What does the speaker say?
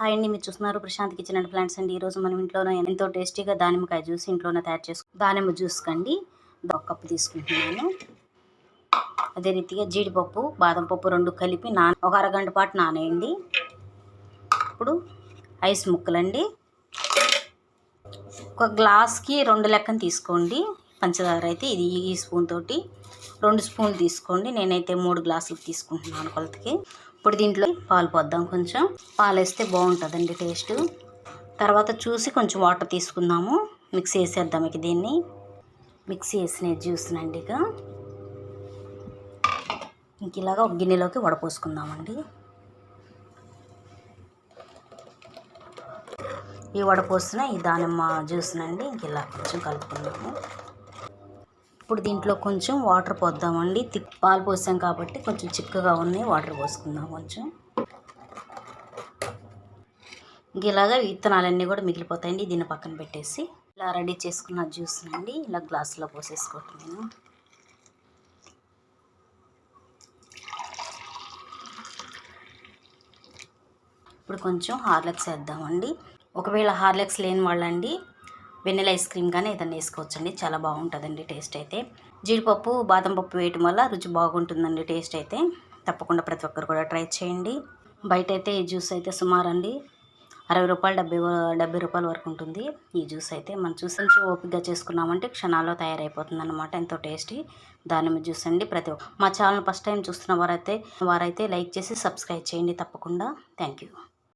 Hi అండి మీరు చూస్తున్నారు ప్రశాంత్ కిచెన్ అండ్ ప్లాంట్స్ అండి. ఈరోజు మనం ఇంట్లోనే ఎంతో టేస్టీగా దానిమ్మకాయ జ్యూస్ ఇంట్లోనే తయారు చేసుకు దానిమ్మ జ్యూస్ కండి. ఒక కప్పు తీసుకుంటున్నాను. అదే రీతిగా జీడిపప్పు బాదం పప్పు రెండు కలిపి నా ఒక అరగంట పాటు నానేయండి. ఇప్పుడు ఐస్ ముక్కలండి. ఒక గ్లాస్కి రెండు లెక్కన తీసుకోండి. పంచదార అయితే ఇది ఈ స్పూన్ తోటి రెండు స్పూన్లు తీసుకోండి. నేనైతే మూడు గ్లాసులు తీసుకుంటున్నాను కొలతకి. ఇప్పుడు దీంట్లో పాలు పోద్దాం కొంచెం. పాలు వేస్తే బాగుంటుందండి టేస్ట్. తర్వాత చూసి కొంచెం వాటర్ తీసుకుందాము. మిక్సీ వేసేద్దాం ఇక దీన్ని. మిక్సీ వేసిన జ్యూస్నండి ఇక. ఇంక ఇలాగా ఒక గిన్నెలోకి వడపోసుకుందామండి. ఈ వడపోసిన ఈ దానిమ్మ జ్యూస్నండి ఇంక ఇలా కొంచెం కలుపుకుందాము. ఇప్పుడు దీంట్లో కొంచెం వాటర్ పోద్దామండి. తిక్ పాలు పోసాం కాబట్టి కొంచెం చిక్కగా ఉన్నాయి. వాటర్ పోసుకుందాం కొంచెం. ఇలాగా విత్తనాలన్నీ కూడా మిగిలిపోతాయండి. దీన్ని పక్కన పెట్టేసి ఇలా రెడీ చేసుకున్న జ్యూస్ అండి ఇలా గ్లాసులో పోసేసుకోవటం నేను. ఇప్పుడు కొంచెం హార్లెక్స్ వేద్దామండి. ఒకవేళ హార్లెక్స్ లేని వాళ్ళండి వెన్నెల ఐస్ క్రీమ్ కానీ ఏదైనా వేసుకోవచ్చండి. చాలా బాగుంటుందండి టేస్ట్ అయితే. జీడిపప్పు బాదం పప్పు వేయటం వల్ల రుచి బాగుంటుందండి టేస్ట్ అయితే. తప్పకుండా ప్రతి ఒక్కరు కూడా ట్రై చేయండి. బయట అయితే ఈ జ్యూస్ అయితే సుమారు అండి అరవై రూపాయలు డెబ్బై డెబ్బై రూపాయల వరకు ఉంటుంది. ఈ జ్యూస్ అయితే మనం జ్యూస్ నుంచి ఓపికగా చేసుకున్నామంటే క్షణాల్లో తయారైపోతుంది అనమాట ఎంతో టేస్టీ దానిమ్మ జ్యూస్ అండి ప్రతి ఒక్క మా ఛానల్ ఫస్ట్ టైం చూస్తున్న వారైతే వారైతే లైక్ చేసి సబ్స్క్రైబ్ చేయండి తప్పకుండా. Thank you.